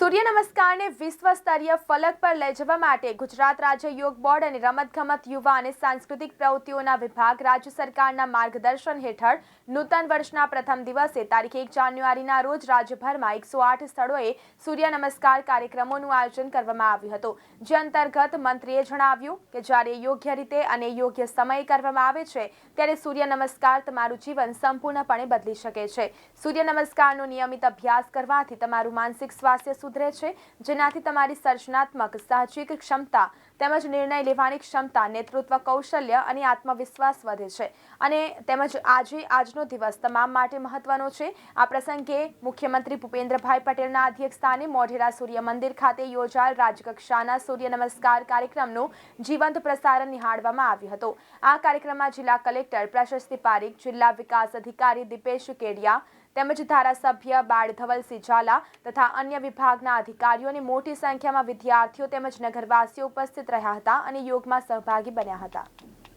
સૂર્ય નમસ્કારને વિશ્વ સ્તરીય ફલક પર લઈ જવા માટે ગુજરાત રાજ્ય યોગ બોર્ડ અને રમતગમત યુવા અને સાંસ્કૃતિક પ્રવૃત્તિઓના વિભાગ રાજ્ય સરકારના માર્ગદર્શન હેઠળ નૂતન વર્ષના પ્રથમ દિવસે તારીખ એક જાન્યુઆરીના રોજ રાજ્યભરમાં એકસો આઠ સ્થળોએ સૂર્ય નમસ્કાર કાર્યક્રમોનું આયોજન કરવામાં આવ્યું હતું. જે અંતર્ગત મંત્રીએ જણાવ્યું કે જ્યારે યોગ્ય રીતે અને યોગ્ય સમયે કરવામાં આવે છે, ત્યારે સૂર્ય નમસ્કાર તમારું જીવન સંપૂર્ણપણે બદલી શકે છે. સૂર્ય નમસ્કારનો નિયમિત અભ્યાસ કરવાથી તમારું માનસિક સ્વાસ્થ્ય સુધરે છે, જેનાથી તમારી સર્જનાત્મક, સાહજિક ક્ષમતા તેમજ નિર્ણય લેવાની ક્ષમતા, નેતૃત્વ કૌશલ્ય અને આત્મવિશ્વાસ વધે છે. અને તેમજ આજે, આજનો દિવસ તમામ માટે મહત્વનો છે. આ પ્રસંગે મુખ્યમંત્રી ભૂપેન્દ્રભાઈ પટેલના અધ્યક્ષસ્થાને મોઢેરા સૂર્ય મંદિર ખાતે યોજાયેલ રાજ્યકક્ષાના સૂર્ય નમસ્કાર કાર્યક્રમનું જીવંત પ્રસારણ નિહાળવામાં આવ્યું હતું. આ કાર્યક્રમમાં જિલ્લા કલેક્ટર પ્રશસ્તિ પારીખ, જિલ્લા વિકાસ અધિકારી દીપેશ કેડિયા તેમજ ધારાસભ્ય બાળ ધવલસિંહ ઝાલા તથા અન્ય વિભાગના અધિકારીઓ અને મોટી સંખ્યામાં વિદ્યાર્થીઓ તેમજ નગરવાસીઓ ઉપસ્થિત રહ્યા હતા અને યોગમાં સહભાગી બન્યા હતા.